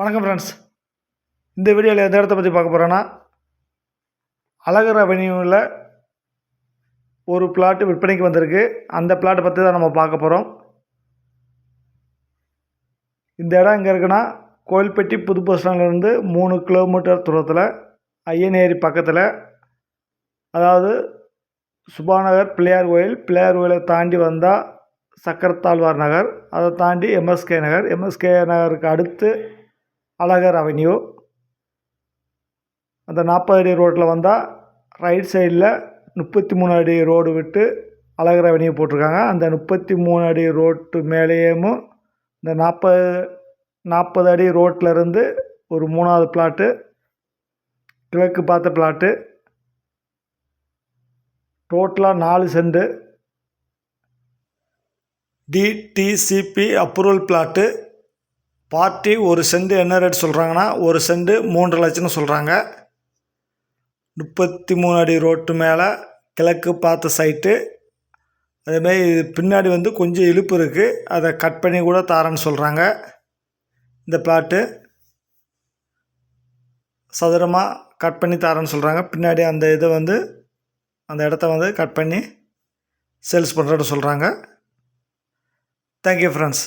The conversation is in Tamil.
வணக்கம் ஃப்ரெண்ட்ஸ் இந்த வீடியோவில் எந்த இடத்த பற்றி பார்க்க போகிறேன்னா அழகர் அவென்யூவில் ஒரு பிளாட்டு விற்பனைக்கு வந்திருக்கு. அந்த பிளாட்டை பற்றி தான் நம்ம பார்க்க போகிறோம் இந்த இடம் எங்கே இருக்குன்னா கோயில்பட்டி புது பஸ் ஸ்டாண்ட்லேருந்து மூணு கிலோமீட்டர் தூரத்தில் ஐயனேரி பக்கத்தில். அதாவது சுபாநகர் பிள்ளையார் கோயில். பிள்ளையார் கோயிலை தாண்டி வந்தால் சக்கரத்தாழ்வார் நகர். அதை தாண்டி எம்எஸ்கே நகர். எம்எஸ்கே நகருக்கு அடுத்து அழகர் அவென்யூ அந்த நாற்பது அடி ரோட்டில் வந்தால் ரைட் சைடில் முப்பத்தி மூணு அடி ரோடு விட்டு அழகர் அவென்யூ போட்டிருக்காங்க. அந்த முப்பத்தி மூணு அடி ரோட்டு மேலேயும் இந்த நாற்பது நாற்பது அடி ரோட்டில் இருந்து ஒரு மூணாவது பிளாட்டு கிழக்கு பார்த்த பிளாட்டு டோட்டலாக நாலு cent DTCP approval plot party ஒரு சென்ட் என்ன ரேட் சொல்கிறாங்கன்னா ஒரு சென்ட் மூன்று லட்சம்னு சொல்கிறாங்க முப்பத்தி மூணு அடி ரோட்டு மேலே கிழக்கு பார்த்த சைட்டு அதேமாரி இது பின்னாடி வந்து கொஞ்சம் இழுப்பு இருக்குது அதை கட் பண்ணி கூட தாரேன்னு சொல்கிறாங்க இந்த பிளாட்டு சதுரமாக கட் பண்ணி தாரேன்னு சொல்கிறாங்க பின்னாடி அந்த இதை வந்து அந்த இடத்த வந்து கட் பண்ணி சேல்ஸ் பண்ணுறேன்னு சொல்கிறாங்க தேங்க்யூ ஃப்ரெண்ட்ஸ்